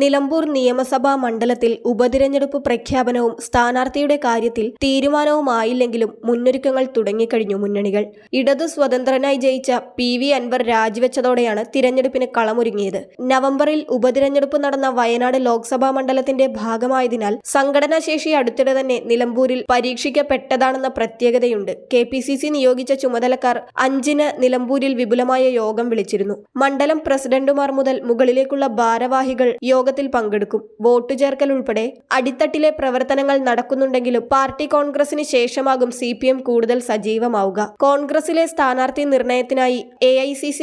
നിലമ്പൂർ നിയമസഭാ മണ്ഡലത്തിൽ ഉപതിരഞ്ഞെടുപ്പ് പ്രഖ്യാപനവും സ്ഥാനാർത്ഥിയുടെ കാര്യത്തിൽ തീരുമാനവുമായില്ലെങ്കിലും മുന്നൊരുക്കങ്ങൾ തുടങ്ങിക്കഴിഞ്ഞു മുന്നണികൾ. ഇടതു സ്വതന്ത്രനായി ജയിച്ച പി വി അൻവർ രാജിവെച്ചതോടെയാണ് തിരഞ്ഞെടുപ്പിന് കളമൊരുങ്ങിയത്. നവംബറിൽ ഉപതിരഞ്ഞെടുപ്പ് നടന്ന വയനാട് ലോക്സഭാ മണ്ഡലത്തിന്റെ ഭാഗമായതിനാൽ സംഘടനാശേഷി അടുത്തിടെ തന്നെ നിലമ്പൂരിൽ പരീക്ഷിക്കപ്പെട്ടതാണെന്ന പ്രത്യേകതയുണ്ട്. കെ പി സി സി നിയോഗിച്ച ചുമതലക്കാർ അഞ്ചിന് നിലമ്പൂരിൽ വിപുലമായ യോഗം വിളിച്ചിരുന്നു. മണ്ഡലം പ്രസിഡന്റുമാർ മുതൽ മുകളിലേക്കുള്ള ഭാരവാഹികൾ യോഗത്തിൽ പങ്കെടുക്കും. വോട്ട് ചേർക്കൽ ഉൾപ്പെടെ അടിത്തട്ടിലെ പ്രവർത്തനങ്ങൾ നടക്കുന്നുണ്ടെങ്കിലും പാർട്ടി കോൺഗ്രസിന് ശേഷമാകും സി കൂടുതൽ സജീവമാവുക. കോൺഗ്രസിലെ സ്ഥാനാർത്ഥി നിർണയത്തിനായി എ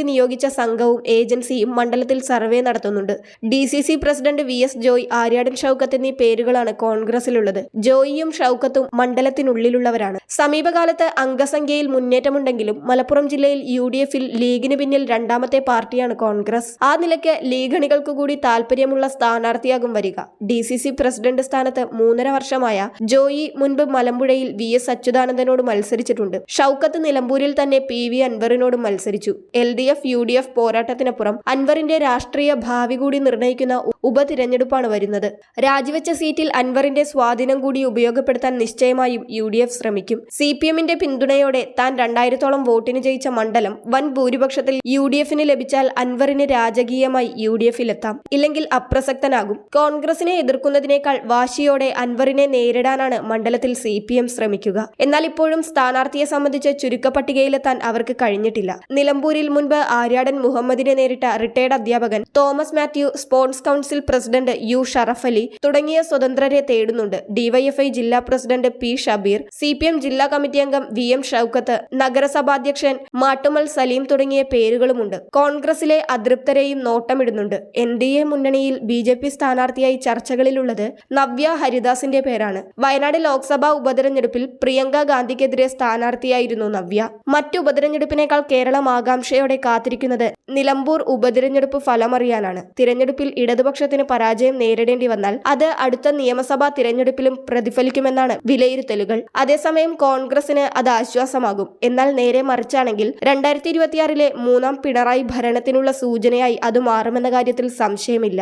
നിയോഗിച്ച സംഘവും ഏജൻസിയും മണ്ഡലത്തിൽ സർവേ നടത്തുന്നുണ്ട്. D president V S Joy Aryadan Shoukath എന്നീ പേരുകളാണ് കോൺഗ്രസിലുള്ളത്. ജോയിയും ഷൌക്കത്തും മണ്ഡലത്തിനുള്ളിലുള്ളവരാണ്. സമീപകാലത്ത് അംഗസംഖ്യയിൽ മുന്നേറ്റമുണ്ടെങ്കിലും മലപ്പുറം ജില്ലയിൽ യു ഡി എഫിൽ ലീഗിന് പിന്നിൽ രണ്ടാമത്തെ പാർട്ടിയാണ് കോൺഗ്രസ്. ആ നിലയ്ക്ക് ലീഗണികൾക്കു കൂടി താല്പര്യമുള്ള സ്ഥാനാർത്ഥിയാകും വരിക. ഡി സി സി പ്രസിഡന്റ് സ്ഥാനത്ത് മൂന്നര വർഷമായ ജോയി മുൻപ് മലമ്പുഴയിൽ വി എസ് അച്യുതാനന്ദനോട് മത്സരിച്ചിട്ടുണ്ട്. ഷൌക്കത്ത് നിലമ്പൂരിൽ തന്നെ പി വി അൻവറിനോട് മത്സരിച്ചു. L D F U D F പോരാട്ടത്തിനപ്പുറം അൻവറിന്റെ രാഷ്ട്രീയ ഭാവി കൂടി നിർണയിക്കുന്ന ഉപതിരഞ്ഞെടുപ്പാണ് വരുന്നത്. രാജിവെച്ച സീറ്റിൽ അൻവറിന്റെ സ്വാധീനം കൂടി ഉപയോഗപ്പെടുത്താൻ നിശ്ചയമായും യു ഡി എഫ് ശ്രമിക്കും. സി പി എമ്മിന്റെ പിന്തുണയോടെ താൻ രണ്ടായിരത്തോളം വോട്ടിന് ജയിച്ച മണ്ഡലം വൻ ഭൂരിപക്ഷത്തിൽ യു ഡി എഫിന് ലഭിച്ചാൽ അൻവറിന് രാജകീയമായി യു ഡി എഫിലെത്താം. ഇല്ലെങ്കിൽ അപ്രസക്തനാകും കോൺഗ്രസിനെ എതിർക്കുന്നതിനേക്കാൾ വാശിയോടെ അൻവറിനെ നേരിടാനാണ് മണ്ഡലത്തിൽ സി പി എം ശ്രമിക്കുക. എന്നാൽ ഇപ്പോഴും സ്ഥാനാർത്ഥിയെ സംബന്ധിച്ച് ചുരുക്കപ്പട്ടികയിലെത്താൻ അവർക്ക് കഴിഞ്ഞിട്ടില്ല. നിലമ്പൂരിൽ മുൻപ് ആര്യാടൻ മുഹമ്മദിനെ നേരിട്ട റിട്ടയർഡ് അധ്യാപകൻ Thomas Mathew sports council president U Sharaf Ali തുടങ്ങിയ സ്വതന്ത്രരെ തേടുന്നുണ്ട്. ഡിവൈഎഫ്ഐ ജില്ലാ president P Shabeer C P M ജില്ലാ കമ്മിറ്റി അംഗം വി എം ഷൌക്കത്ത് നഗരസഭാധ്യക്ഷൻ മാട്ടുമൽ സലീം തുടങ്ങിയ പേരുകളുമുണ്ട്. കോൺഗ്രസിലെ അതൃപ്തരെയും നോട്ടമിടുന്നുണ്ട്. എൻ ഡി എ മുന്നണിയിൽ ബി ജെ പി സ്ഥാനാർത്ഥിയായി ചർച്ചകളിലുള്ളത് നവ്യ ഹരിദാസിന്റെ പേരാണ്. വയനാട് ലോക്സഭാ ഉപതെരഞ്ഞെടുപ്പിൽ പ്രിയങ്ക ഗാന്ധിക്കെതിരെ സ്ഥാനാർത്ഥിയായിരുന്നു നവ്യ. മറ്റു ഉപതെരഞ്ഞെടുപ്പിനേക്കാൾ കേരളം ആകാംക്ഷയോടെ കാത്തിരിക്കുന്നത് നിലമ്പൂർ ഉപതെരഞ്ഞെടുപ്പ് ഫലമറിയാനാണ്. തിരഞ്ഞെടുപ്പിൽ ഇടതുപക്ഷത്തിന് പരാജയം നേരിടേണ്ടി വന്നാൽ അത് അടുത്ത നിയമസഭാ തിരഞ്ഞെടുപ്പിലും പ്രതിഫലിക്കുമെന്നാണ് വിലയിരുത്തലുകൾ. അതേസമയം കോൺഗ്രസിന് അത് ആശ്വാസമാകും. എന്നാൽ നേരെ മറിച്ചാണെങ്കിൽ രണ്ടായിരത്തി ഇരുപത്തിയാറിലെ മൂന്നാം പിണറായി ഭരണത്തിനുള്ള സൂചനയായി അത് മാറുമെന്ന കാര്യത്തിൽ സംശയമില്ല.